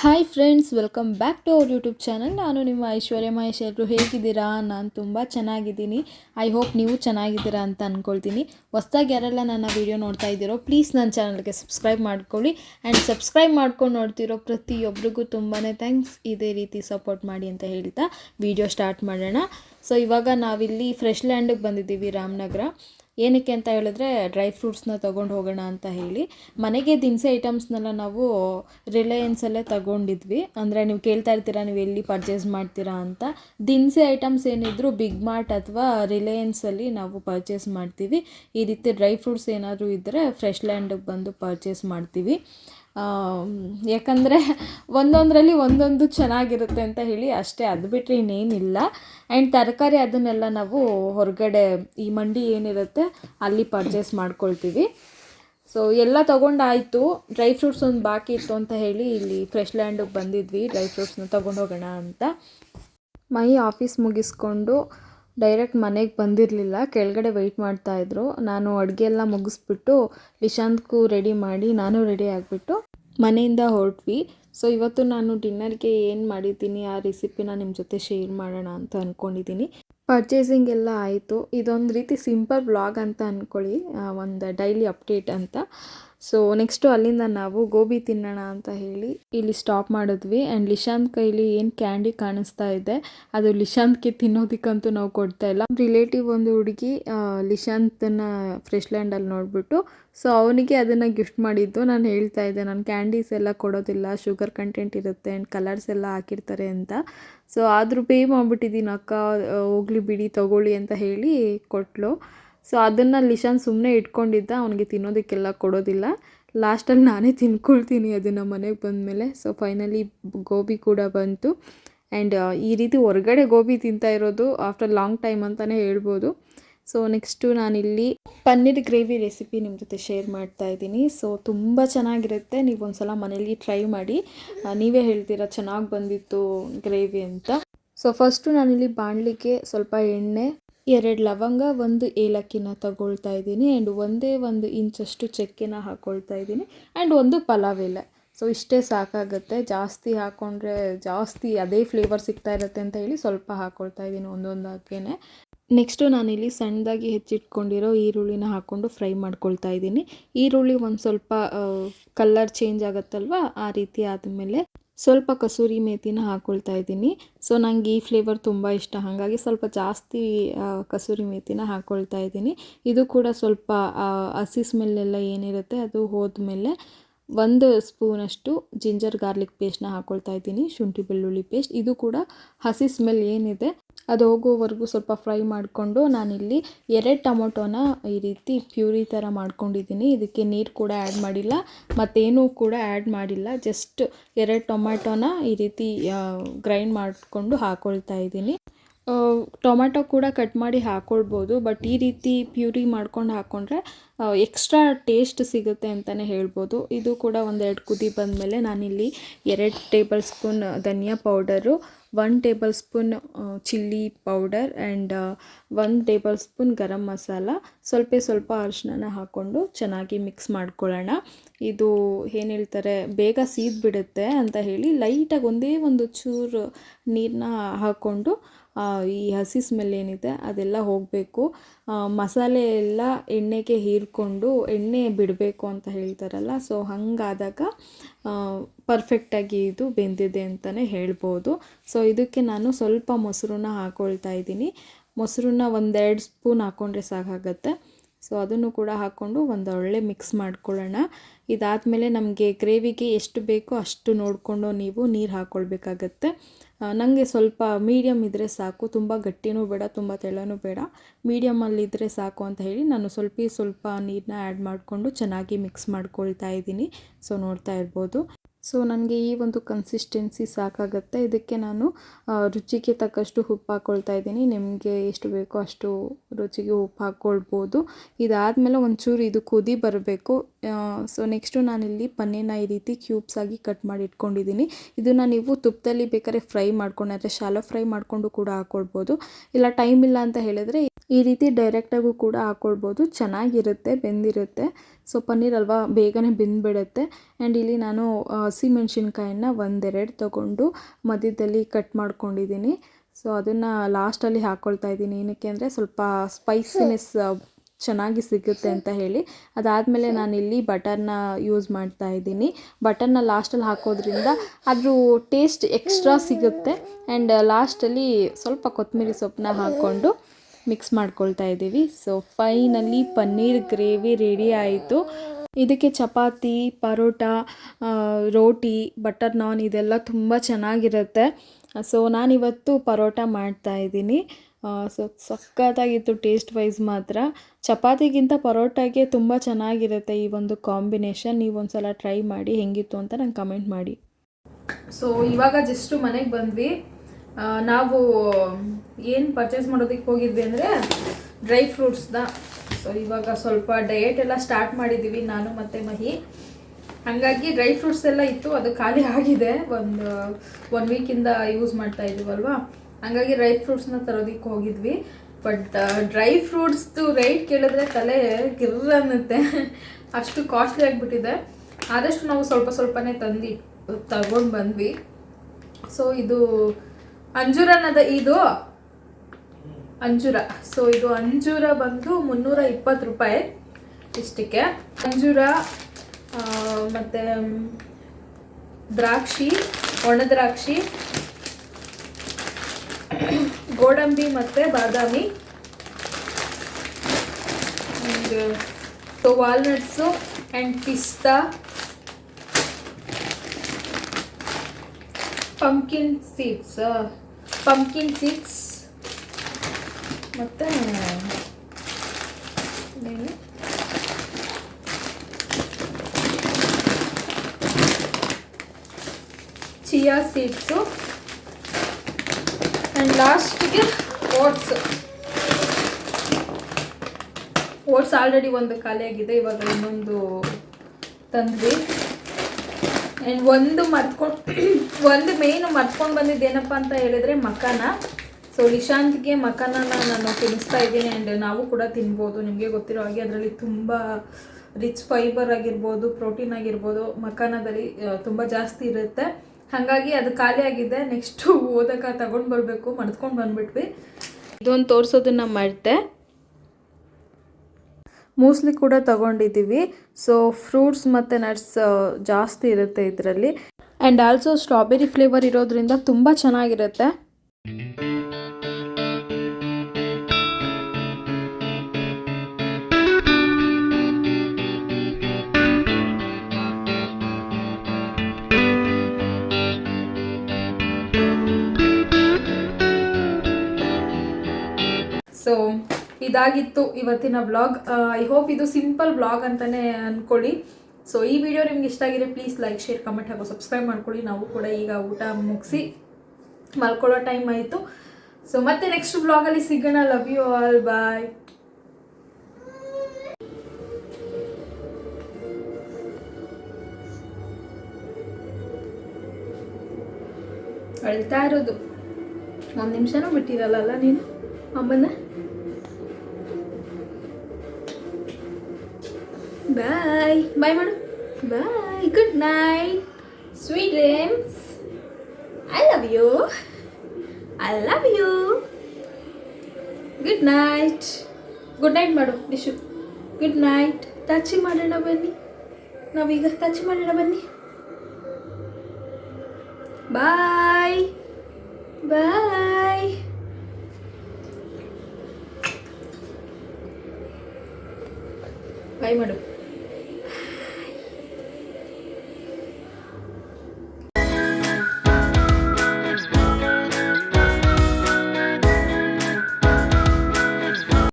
Hi friends welcome back to our YouTube channel ನಾನು ನಿಮ್ಮ ಐಶ್ವರ್ಯ ಮಹೇಶ್. ಎಲ್ಲರೂ ಹೇಗಿದ್ದೀರಾ? ನಾನು ತುಂಬ ಚೆನ್ನಾಗಿದ್ದೀನಿ. ಐ ಹೋಪ್ ನೀವು ಚೆನ್ನಾಗಿದ್ದೀರಾ ಅಂತ ಅಂದ್ಕೊಳ್ತೀನಿ ಹೊಸ್ದಾಗಿ ಯಾರೆಲ್ಲ ನನ್ನ ವೀಡಿಯೋ ನೋಡ್ತಾ ಇದ್ದೀರೋ ಪ್ಲೀಸ್ ನನ್ನ ಚಾನಲ್ಗೆ ಸಬ್ಸ್ಕ್ರೈಬ್ ಮಾಡ್ಕೊಳ್ಳಿ. ಆ್ಯಂಡ್ ಸಬ್ಸ್ಕ್ರೈಬ್ ಮಾಡ್ಕೊಂಡು ನೋಡ್ತಿರೋ ಪ್ರತಿಯೊಬ್ಬರಿಗೂ ತುಂಬಾ ಥ್ಯಾಂಕ್ಸ್ ಇದೇ ರೀತಿ ಸಪೋರ್ಟ್ ಮಾಡಿ ಅಂತ ಹೇಳ್ತಾ ವಿಡಿಯೋ ಸ್ಟಾರ್ಟ್ ಮಾಡೋಣ. ಸೊ ಇವಾಗ ನಾವಿಲ್ಲಿ ಫ್ರೆಶ್ ಲ್ಯಾಂಡಿಗೆ ಬಂದಿದ್ದೀವಿ ರಾಮನಗರ. ಏನಕ್ಕೆ ಅಂತ ಹೇಳಿದ್ರೆ ಡ್ರೈ ಫ್ರೂಟ್ಸ್ನ ತೊಗೊಂಡು ಹೋಗೋಣ ಅಂತ ಹೇಳಿ. ಮನೆಗೆ ದಿನಸಿ ಐಟಮ್ಸ್ನೆಲ್ಲ ನಾವು ರಿಲಯನ್ಸಲ್ಲೇ ತಗೊಂಡಿದ್ವಿ. ಅಂದರೆ ನೀವು ಕೇಳ್ತಾ ಇರ್ತೀರಾ, ನೀವು ಎಲ್ಲಿ ಪರ್ಚೇಸ್ ಮಾಡ್ತೀರಾ ಅಂತ. ದಿನಸಿ ಐಟಮ್ಸ್ ಏನಿದ್ರು ಬಿಗ್ ಮಾರ್ಟ್ ಅಥವಾ ರಿಲಯನ್ಸಲ್ಲಿ ನಾವು ಪರ್ಚೇಸ್ ಮಾಡ್ತೀವಿ. ಈ ರೀತಿ ಡ್ರೈ ಫ್ರೂಟ್ಸ್ ಏನಾದರೂ ಇದ್ದರೆ ಫ್ರೆಶ್ ಲ್ಯಾಂಡಿಗೆ ಬಂದು ಪರ್ಚೇಸ್ ಮಾಡ್ತೀವಿ. ಯಾಕಂದರೆ ಒಂದೊಂದರಲ್ಲಿ ಒಂದೊಂದು ಚೆನ್ನಾಗಿರುತ್ತೆ ಅಂತ ಹೇಳಿ ಅಷ್ಟೇ. ಅದು ಬಿಟ್ಟರೆ ಇನ್ನೇನಿಲ್ಲ. ಆ್ಯಂಡ್ ತರಕಾರಿ ಅದನ್ನೆಲ್ಲ ನಾವು ಹೊರಗಡೆ ಈ ಮಂಡಿ ಏನಿರುತ್ತೆ ಅಲ್ಲಿ ಪರ್ಚೇಸ್ ಮಾಡ್ಕೊಳ್ತೀವಿ. ಸೊ ಎಲ್ಲ ತೊಗೊಂಡಾಯಿತು. ಡ್ರೈ ಫ್ರೂಟ್ಸ್ ಒಂದು ಬಾಕಿ ಇತ್ತು ಅಂತ ಹೇಳಿ ಇಲ್ಲಿ ಫ್ರೆಶ್ ಲ್ಯಾಂಡಿಗೆ ಬಂದಿದ್ವಿ. ಡ್ರೈ ಫ್ರೂಟ್ಸ್ನ ತೊಗೊಂಡು ಹೋಗೋಣ ಅಂತ. ಮೈ ಆಫೀಸ್ ಮುಗಿಸ್ಕೊಂಡು ಡೈರೆಕ್ಟ್ ಮನೆಗೆ ಬಂದಿರಲಿಲ್ಲ. ಕೆಳಗಡೆ ವೆಯ್ಟ್ ಮಾಡ್ತಾಯಿದ್ರು ನಾನು ಅಡುಗೆ ಎಲ್ಲ ಮುಗಿಸ್ಬಿಟ್ಟು, ನಿಶಾಂತ್ಗೂ ರೆಡಿ ಮಾಡಿ, ನಾನು ರೆಡಿ ಆಗಿಬಿಟ್ಟು ಮನೆಯಿಂದ ಹೊರಟ್ವಿ. ಸೊ ಇವತ್ತು ನಾನು ಡಿನ್ನರ್ಗೆ ಏನು ಮಾಡಿದ್ದೀನಿ, ಆ ರೆಸಿಪಿನ ನಿಮ್ಮ ಜೊತೆ ಶೇರ್ ಮಾಡೋಣ ಅಂತ ಅಂದ್ಕೊಂಡಿದ್ದೀನಿ ಪರ್ಚೇಸಿಂಗ್ ಎಲ್ಲ ಆಯಿತು. ಇದೊಂದು ರೀತಿ ಸಿಂಪಲ್ ಬ್ಲಾಗ್ ಅಂತ ಅಂದ್ಕೊಳ್ಳಿ ಒಂದು ಡೈಲಿ ಅಪ್ಡೇಟ್ ಅಂತ. ಸೊ ನೆಕ್ಸ್ಟು ಅಲ್ಲಿಂದ ನಾವು ಗೋಬಿ ತಿನ್ನೋಣ ಅಂತ ಹೇಳಿ ಇಲ್ಲಿ ಸ್ಟಾಪ್ ಮಾಡಿದ್ವಿ. ಆ್ಯಂಡ್ ಲಿಶಾಂತ್ ಕೈಲಿ ಏನು ಕ್ಯಾಂಡಿ ಕಾಣಿಸ್ತಾ ಇದೆ, ಅದು ಲಿಶಾಂತ್ಗೆ ತಿನ್ನೋದಕ್ಕಂತೂ ನಾವು ಕೊಡ್ತಾ ಇಲ್ಲ. ರಿಲೇಟಿವ್ ಒಂದು ಹುಡುಗಿ ಲಿಶಾಂತನ ಫ್ರೆಶ್ ಲ್ಯಾಂಡಲ್ಲಿ ನೋಡಿಬಿಟ್ಟು ಸೊ ಅವನಿಗೆ ಅದನ್ನು ಗಿಫ್ಟ್ ಮಾಡಿದ್ದು. ನಾನು ಹೇಳ್ತಾ ಇದ್ದೆ, ನಾನು ಕ್ಯಾಂಡೀಸ್ ಎಲ್ಲ ಕೊಡೋದಿಲ್ಲ ಶುಗರ್ ಕಂಟೆಂಟ್ ಇರುತ್ತೆ ಆ್ಯಂಡ್ ಕಲರ್ಸ್ ಎಲ್ಲ ಹಾಕಿರ್ತಾರೆ ಅಂತ. ಸೊ ಆದರೂ ಪೇ ಮಾಡಿಬಿಟ್ಟಿದ್ದೀನಿ ಅಕ್ಕ ಹೋಗ್ಲಿ ಬಿಡಿ, ತಗೊಳ್ಳಿ ಅಂತ ಹೇಳಿ ಕೊಟ್ಟಳು ಸೊ ಅದನ್ನು ಲಿಶಾನ್ ಸುಮ್ಮನೆ ಇಟ್ಕೊಂಡಿದ್ದ, ಅವನಿಗೆ ತಿನ್ನೋದಕ್ಕೆಲ್ಲ ಕೊಡೋದಿಲ್ಲ. ಲಾಸ್ಟಲ್ಲಿ ನಾನೇ ತಿನ್ಕೊಳ್ತೀನಿ ಅದನ್ನು ಮನೆಗೆ ಬಂದಮೇಲೆ. ಸೊ ಫೈನಲಿ ಗೋಬಿ ಕೂಡ ಬಂತು. ಆ್ಯಂಡ್ ಈ ರೀತಿ ಹೊರಗಡೆ ಗೋಬಿ ತಿಂತಾ ಇರೋದು ಆಫ್ಟರ್ ಲಾಂಗ್ ಟೈಮ್ ಅಂತಲೇ ಹೇಳ್ಬೋದು. ಸೊ ನೆಕ್ಸ್ಟು ನಾನಿಲ್ಲಿ ಪನ್ನೀರ್ ಗ್ರೇವಿ ರೆಸಿಪಿ ನಿಮ್ಮ ಜೊತೆ ಶೇರ್ ಮಾಡ್ತಾ ಇದ್ದೀನಿ. ಸೊ ತುಂಬ ಚೆನ್ನಾಗಿರುತ್ತೆ. ನೀವು ಒಂದ್ಸಲ ಮನೇಲಿ ಟ್ರೈ ಮಾಡಿ. ನೀವೇ ಹೇಳ್ತೀರಾ ಚೆನ್ನಾಗಿ ಬಂದಿತ್ತು ಗ್ರೇವಿ ಅಂತ. ಸೊ ಫಸ್ಟು ನಾನಿಲ್ಲಿ ಬಾಣಲಿಗೆ ಸ್ವಲ್ಪ ಎಣ್ಣೆ ಎರಡು ಲವಂಗ, ಒಂದು ಏಲಕ್ಕಿನ ತಗೊಳ್ತಾ ಇದ್ದೀನಿ ಆ್ಯಂಡ್ ಒಂದೇ ಒಂದು ಇಂಚಷ್ಟು ಚಕ್ಕೆನ ಹಾಕ್ಕೊಳ್ತಾ ಇದ್ದೀನಿ ಆ್ಯಂಡ್ ಒಂದು ಪಲಾವ್ ಎಲೆ. ಸೊ ಇಷ್ಟೇ ಸಾಕಾಗುತ್ತೆ. ಜಾಸ್ತಿ ಹಾಕ್ಕೊಂಡ್ರೆ ಜಾಸ್ತಿ ಅದೇ ಫ್ಲೇವರ್ ಸಿಗ್ತಾ ಇರುತ್ತೆ ಅಂತ ಹೇಳಿ ಸ್ವಲ್ಪ ಹಾಕ್ಕೊಳ್ತಾ ಇದ್ದೀನಿ ಒಂದೊಂದು ಹಾಕೇನೆ. ನೆಕ್ಸ್ಟು ನಾನಿಲ್ಲಿ ಸಣ್ಣದಾಗಿ ಹೆಚ್ಚಿಟ್ಕೊಂಡಿರೋ ಈರುಳ್ಳಿನ ಹಾಕ್ಕೊಂಡು ಫ್ರೈ ಮಾಡ್ಕೊಳ್ತಾ ಇದ್ದೀನಿ. ಈರುಳ್ಳಿ ಒಂದು ಸ್ವಲ್ಪ ಕಲರ್ ಚೇಂಜ್ ಆಗುತ್ತಲ್ವ? ಆ ರೀತಿ ಆದಮೇಲೆ ಸ್ವಲ್ಪ ಕಸೂರಿ ಮೇಥಿನ ಹಾಕ್ಕೊಳ್ತಾ ಇದ್ದೀನಿ. ಸೊ ನನಗೆ ಈ ಫ್ಲೇವರ್ ತುಂಬ ಇಷ್ಟ. ಹಾಗಾಗಿ ಸ್ವಲ್ಪ ಜಾಸ್ತಿ ಕಸೂರಿ ಮೇಥಿನ ಹಾಕ್ಕೊಳ್ತಾ ಇದ್ದೀನಿ. ಇದು ಕೂಡ ಸ್ವಲ್ಪ ಹಸಿ ಸ್ಮೆಲ್ಲೆಲ್ಲ ಏನಿರುತ್ತೆ ಅದು ಹೋದ್ಮೇಲೆ ಒಂದು ಸ್ಪೂನಷ್ಟು ಜಿಂಜರ್ ಗಾರ್ಲಿಕ್ ಪೇಸ್ಟ್ನ ಹಾಕ್ಕೊಳ್ತಾ ಇದ್ದೀನಿ. ಶುಂಠಿ ಬೆಳ್ಳುಳ್ಳಿ ಪೇಸ್ಟ್. ಇದು ಕೂಡ ಹಸಿ ಸ್ಮೆಲ್ ಏನಿದೆ ಅದು ಹೋಗೋವರೆಗೂ ಸ್ವಲ್ಪ ಫ್ರೈ ಮಾಡಿಕೊಂಡು ನಾನಿಲ್ಲಿ ಎರಡು ಟೊಮೊಟೊನ ಈ ರೀತಿ ಪ್ಯೂರಿ ಥರ ಮಾಡ್ಕೊಂಡಿದ್ದೀನಿ. ಇದಕ್ಕೆ ನೀರು ಕೂಡ ಆ್ಯಡ್ ಮಾಡಿಲ್ಲ, ಮತ್ತೇನೂ ಕೂಡ ಆ್ಯಡ್ ಮಾಡಿಲ್ಲ. ಜಸ್ಟ್ ಎರಡು ಟೊಮ್ಯಾಟೊನ ಈ ರೀತಿ ಗ್ರೈಂಡ್ ಮಾಡಿಕೊಂಡು ಹಾಕ್ಕೊಳ್ತಾ ಇದ್ದೀನಿ. ಟೊಮ್ಯಾಟೊ ಕೂಡ ಕಟ್ ಮಾಡಿ ಹಾಕ್ಕೊಳ್ಬೋದು ಬಟ್ ಈ ರೀತಿ ಪ್ಯೂರಿ ಮಾಡ್ಕೊಂಡು ಹಾಕ್ಕೊಂಡ್ರೆ ಎಕ್ಸ್ಟ್ರಾ ಟೇಸ್ಟ್ ಸಿಗುತ್ತೆ ಅಂತಲೇ ಹೇಳ್ಬೋದು. ಇದು ಕೂಡ ಒಂದೆರಡು ಕುದಿ ಬಂದಮೇಲೆ ನಾನಿಲ್ಲಿ ಎರಡು tablespoon dhaniya powder one tablespoon chilli powder and one tablespoon garam masala ಸ್ವಲ್ಪ ಸ್ವಲ್ಪ ಅರಿಶಿನ ಹಾಕ್ಕೊಂಡು ಚೆನ್ನಾಗಿ ಮಿಕ್ಸ್ ಮಾಡ್ಕೊಳ್ಳೋಣ. ಇದು ಏನು ಹೇಳ್ತಾರೆ, ಬೇಗ ಸೀದ್ಬಿಡುತ್ತೆ ಅಂತ ಹೇಳಿ ಲೈಟಾಗಿ ಒಂದೇ ಒಂದು ಚೂರು ನೀರನ್ನ ಹಾಕ್ಕೊಂಡು ಈ ಹಸಿ ಸ್ಮೆಲ್ ಏನಿದೆ ಅದೆಲ್ಲ ಹೋಗಬೇಕು. ಮಸಾಲೆ ಎಲ್ಲ ಎಣ್ಣೆಗೆ ಹೀರ್ಕೊಂಡು ಎಣ್ಣೆ ಬಿಡಬೇಕು ಅಂತ ಹೇಳ್ತಾರಲ್ಲ ಸೊ ಹಾಗಾದಾಗ ಪರ್ಫೆಕ್ಟಾಗಿ ಇದು ಬೆಂದಿದೆ ಅಂತಲೇ ಹೇಳ್ಬೋದು. ಸೊ ಇದಕ್ಕೆ ನಾನು ಸ್ವಲ್ಪ ಮೊಸರನ್ನ ಹಾಕ್ಕೊಳ್ತಾ ಇದ್ದೀನಿ. ಮೊಸರನ್ನ ಒಂದೆರಡು ಸ್ಪೂನ್ ಹಾಕ್ಕೊಂಡ್ರೆ ಸಾಕಾಗತ್ತೆ. ಸೊ ಅದನ್ನು ಕೂಡ ಹಾಕ್ಕೊಂಡು ಒಂದು ಒಳ್ಳೆ ಮಿಕ್ಸ್ ಮಾಡ್ಕೊಳ್ಳೋಣ. ಇದಾದಮೇಲೆ ನಮಗೆ ಗ್ರೇವಿಗೆ ಎಷ್ಟು ಬೇಕೋ ಅಷ್ಟು ನೋಡಿಕೊಂಡು ನೀವು ನೀರು ಹಾಕ್ಕೊಳ್ಬೇಕಾಗತ್ತೆ ನನಗೆ ಸ್ವಲ್ಪ ಮೀಡಿಯಮ್ ಇದ್ದರೆ ಸಾಕು. ತುಂಬ ಗಟ್ಟಿನೂ ಬೇಡ, ತುಂಬ ತೆಳ್ಳನೂ ಬೇಡ. ಮೀಡಿಯಮಲ್ಲಿದ್ದರೆ ಸಾಕು ಅಂತ ಹೇಳಿ ನಾನು ಸ್ವಲ್ಪ ಸ್ವಲ್ಪ ನೀರನ್ನ ಆ್ಯಡ್ ಮಾಡಿಕೊಂಡು ಚೆನ್ನಾಗಿ ಮಿಕ್ಸ್ ಮಾಡ್ಕೊಳ್ತಾ ಇದ್ದೀನಿ. ಸೊ ನೋಡ್ತಾ ಇರ್ಬೋದು. ಸೊ ನನಗೆ ಈ ಒಂದು ಕನ್ಸಿಸ್ಟೆನ್ಸಿ ಸಾಕಾಗುತ್ತೆ. ಇದಕ್ಕೆ ನಾನು ರುಚಿಗೆ ತಕ್ಕಷ್ಟು ಉಪ್ಪು ಹಾಕ್ಕೊಳ್ತಾ ಇದ್ದೀನಿ. ನಿಮಗೆ ಎಷ್ಟು ಬೇಕೋ ಅಷ್ಟು ರುಚಿಗೆ ಉಪ್ಪು ಹಾಕ್ಕೊಳ್ಬೋದು ಇದಾದಮೇಲೆ ಒಂಚೂರು ಇದು ಕುದಿ ಬರಬೇಕು. ಸೊ ನೆಕ್ಸ್ಟು ನಾನಿಲ್ಲಿ ಪನ್ನೀರ್ನ ಈ ರೀತಿ ಕ್ಯೂಬ್ಸ್ ಆಗಿ ಕಟ್ ಮಾಡಿ ಇಟ್ಕೊಂಡಿದ್ದೀನಿ. ಇದನ್ನು ನೀವು ತುಪ್ಪದಲ್ಲಿ ಬೇಕಾದ್ರೆ ಫ್ರೈ ಮಾಡ್ಕೊಂಡು, ಅಂದರೆ ಶಾಲೋ ಫ್ರೈ ಮಾಡಿಕೊಂಡು ಕೂಡ ಹಾಕ್ಕೊಳ್ಬೋದು ಇಲ್ಲ ಟೈಮ್ ಇಲ್ಲ ಅಂತ ಹೇಳಿದ್ರೆ ಈ ರೀತಿ ಡೈರೆಕ್ಟಾಗೂ ಕೂಡ ಹಾಕ್ಕೊಳ್ಬೋದು ಚೆನ್ನಾಗಿರುತ್ತೆ, ಬೆಂದಿರುತ್ತೆ. ಸೊ ಪನ್ನೀರ್ ಅಲ್ವಾ ಬೇಗನೆ ಬೆಂದ್ಬಿಡುತ್ತೆ. ಆ್ಯಂಡ್ ಇಲ್ಲಿ ನಾನು ಹಸಿಮೆಣ್ಸಿನ್ಕಾಯನ್ನ ಒಂದೆರಡು ತೊಗೊಂಡು ಮಧ್ಯದಲ್ಲಿ ಕಟ್ ಮಾಡ್ಕೊಂಡಿದ್ದೀನಿ ಸೊ ಅದನ್ನು ಲಾಸ್ಟಲ್ಲಿ ಹಾಕ್ಕೊಳ್ತಾ ಇದ್ದೀನಿ ಏನಕ್ಕೆ ಅಂದರೆ ಸ್ವಲ್ಪ ಸ್ಪೈಸಿನೆಸ್ ಚೆನ್ನಾಗಿ ಸಿಗುತ್ತೆ ಅಂತ ಹೇಳಿ. ಅದಾದಮೇಲೆ ಇಲ್ಲಿ ಬಟರ್ನ ಯೂಸ್ ಮಾಡ್ತಾ ಇದ್ದೀನಿ ಬಟರ್ನ ಲಾಸ್ಟಲ್ಲಿ ಹಾಕೋದ್ರಿಂದ ಅದ್ರ ಟೇಸ್ಟ್ ಎಕ್ಸ್ಟ್ರಾ ಸಿಗುತ್ತೆ. ಆ್ಯಂಡ್ ಲಾಸ್ಟಲ್ಲಿ ಸ್ವಲ್ಪ ಕೊತ್ತಂಬರಿ ಸೊಪ್ಪನ್ನ ಹಾಕ್ಕೊಂಡು ಮಿಕ್ಸ್ ಮಾಡ್ಕೊಳ್ತಾ ಇದ್ದೀವಿ. So finally paneer gravy ready ಆಯಿತು. ಇದಕ್ಕೆ ಚಪಾತಿ, ಪರೋಟ ರೋಟಿ, ಬಟರ್ ನಾನ್ ಇದೆಲ್ಲ ತುಂಬ ಚೆನ್ನಾಗಿರುತ್ತೆ. ಸೊ ನಾನಿವತ್ತು ಪರೋಟ ಮಾಡ್ತಾ ಇದ್ದೀನಿ. ಸೊ ಸಖತ್ತಾಗಿತ್ತು ಟೇಸ್ಟ್ ವೈಸ್ ಮಾತ್ರ. ಚಪಾತಿಗಿಂತ ಪರೋಟಾಗೆ ತುಂಬ ಚೆನ್ನಾಗಿರುತ್ತೆ ಈ ಒಂದು ಕಾಂಬಿನೇಷನ್ ನೀವು ಒಂದ್ಸಲ ಟ್ರೈ ಮಾಡಿ ಹೆಂಗಿತ್ತು ಅಂತ ನಂಗೆ ಕಮೆಂಟ್ ಮಾಡಿ. ಸೊ ಇವಾಗ ಜಸ್ಟು ಮನೆಗೆ ಬಂದ್ವಿ. ನಾವು ಏನು ಪರ್ಚೇಸ್ ಮಾಡೋದಕ್ಕೆ ಹೋಗಿದ್ವಿ ಅಂದರೆ ಡ್ರೈ ಫ್ರೂಟ್ಸ್ನ ಸೊ ಇವಾಗ ಸ್ವಲ್ಪ ಡಯಟ್ ಎಲ್ಲ ಸ್ಟಾರ್ಟ್ ಮಾಡಿದ್ದೀವಿ ನಾನು ಮತ್ತು ಮಹಿ. ಹಾಗಾಗಿ ಡ್ರೈ ಫ್ರೂಟ್ಸ್ ಎಲ್ಲ ಇತ್ತು, ಅದು ಖಾಲಿ ಆಗಿದೆ. ಒಂದು ಒನ್ ವೀಕಿಂದ ಯೂಸ್ ಮಾಡ್ತಾ ಇದ್ದೀವಲ್ವಾ ಹಾಗಾಗಿ ಡ್ರೈ ಫ್ರೂಟ್ಸ್ನ ತರೋದಕ್ಕೆ ಹೋಗಿದ್ವಿ. ಬಟ್ ಡ್ರೈ ಫ್ರೂಟ್ಸ್ದು ರೇಟ್ ಕೇಳಿದ್ರೆ ತಲೆ ಗಿರ್ರ ಅನ್ನುತ್ತೆ. ಅಷ್ಟು ಕಾಸ್ಟ್ಲಿ ಆಗಿಬಿಟ್ಟಿದೆ. ಆದಷ್ಟು ನಾವು ಸ್ವಲ್ಪ ಸ್ವಲ್ಪನೇ ತಂದು ತಗೊಂಡು ಬಂದ್ವಿ. ಸೊ ಇದು ಅಂಜೂರ ಅನ್ನೋದ ಇದು? ಅಂಜೂರ. ಸೊ ಇದು ಅಂಜೂರ ಬಂದು ಮುನ್ನೂರ ಇಪ್ಪತ್ತು ರೂಪಾಯಿ ಇಷ್ಟಕ್ಕೆ. ಅಂಜೂರ ಮತ್ತು ದ್ರಾಕ್ಷಿ, ಒಣದ್ರಾಕ್ಷಿ, ಗೋಡಂಬಿ ಮತ್ತು ಬಾದಾಮಿ ಸೊ, ವಾಲ್ನಟ್ಸು ಆ್ಯಂಡ್ ಪಿಸ್ತಾ ಪಂಕಿನ್ ಸೀಡ್ಸ್ ಪಂಕಿನ್ ಸೀಡ್ಸ್ ಮತ್ತು ಚಿಯಾ ಸೀಡ್ಸು ಆ್ಯಂಡ್ ಲಾಸ್ಟಿಗೆ ಓಟ್ಸ್ ಓಟ್ಸ್ ಆಲ್ರೆಡಿ ಒಂದು ಖಾಲಿಯಾಗಿದೆ, ಇವಾಗ ಇನ್ನೊಂದು ತಂದ್ವಿ. ಆ್ಯಂಡ್ ಒಂದು ಮರ್ತ್ಕೊಂಡು ಒಂದು ಮೇನ್ ಮರ್ತ್ಕೊಂಡು ಬಂದಿದ್ದು ಏನಪ್ಪ ಅಂತ ಹೇಳಿದ್ರೆ ಮಕಾನ. ಸೊ ನಿಶಾಂತ್ಗೆ ಮಕಾನ ನಾನು ತಿನ್ನಿಸ್ತಾ ಇದ್ದೀನಿ ಆ್ಯಂಡ್ ನಾವು ಕೂಡ ತಿನ್ಬೋದು. ನಿಮಗೆ ಗೊತ್ತಿರೋ ಹಾಗೆ ಅದರಲ್ಲಿ ತುಂಬ ರಿಚ್ ಫೈಬರ್ ಆಗಿರ್ಬೋದು ಪ್ರೋಟೀನ್ ಆಗಿರ್ಬೋದು ಮಕಾನದಲ್ಲಿ ತುಂಬ ಜಾಸ್ತಿ ಇರುತ್ತೆ. ಹಾಗಾಗಿ ಅದು ಖಾಲಿ ಆಗಿದೆ. ನೆಕ್ಸ್ಟು ಓದಕ್ಕೆ ತಗೊಂಡು ಬರಬೇಕು. ಮಡ್ಕೊಂಡು ಬಂದ್ಬಿಟ್ವಿ. ಇದೊಂದು ತೋರಿಸೋದನ್ನ ಮಾಡಿದೆ ಮೂಸ್ಲಿ ಕೂಡ ತಗೊಂಡಿದ್ದೀವಿ ಸೊ ಫ್ರೂಟ್ಸ್ ಮತ್ತು ನಟ್ಸ್ ಜಾಸ್ತಿ ಇರುತ್ತೆ ಇದರಲ್ಲಿ. ಆ್ಯಂಡ್ ಆಲ್ಸೋ ಸ್ಟ್ರಾಬೆರಿ ಫ್ಲೇವರ್ ಇರೋದ್ರಿಂದ ತುಂಬ ಚೆನ್ನಾಗಿರುತ್ತೆ. ಸೊ ಇದಾಗಿತ್ತು ಇವತ್ತಿನ ವ್ಲಾಗ್ ಐ ಹೋಪ್ ಇದು ಸಿಂಪಲ್ ವ್ಲಾಗ್ ಅಂತಲೇ ಅಂದ್ಕೊಳ್ಳಿ ಸೊ ಈ ವಿಡಿಯೋ ನಿಮ್ಗೆ ಇಷ್ಟ ಆಗಿದೆ ಪ್ಲೀಸ್ ಲೈಕ್ ಶೇರ್ ಕಮೆಂಟ್ ಹಾಗೂ ಸಬ್ಸ್ಕ್ರೈಬ್ ಮಾಡ್ಕೊಳ್ಳಿ. ನಾವು ಕೂಡ ಈಗ ಊಟ ಮುಗಿಸಿ ಮಲ್ಕೊಳ್ಳೋ ಟೈಮ್ ಆಯಿತು. ಸೊ ಮತ್ತೆ ನೆಕ್ಸ್ಟ್ ವ್ಲಾಗಲ್ಲಿ ಸಿಗೋಣ. ಲವ್ ಯು ಆಲ್ ಬಾಯ್ ಅಳ್ತಾ ಇರೋದು. ಒಂದು ನಿಮಿಷನೂ ಬಿಟ್ಟಿರಲ್ಲ ನೀನು? ಅಮ್ಮನ? ಬಾಯ್ ಬಾಯ್ ಮಾಡು bye good night sweet dreams I love you I love you good night good night ಮಾಡು ಡಿಶು ಗುಡ್ ನೈಟ್ ಟಚ್ ಮಾಡೋಣ ಬನ್ನಿ ನಾವೀಗ ಟಚ್ ಮಾಡೋಣ ಬನ್ನಿ ಬಾಯ್ ಬಾಯ್ ಬಾಯ್ ಮಾಡು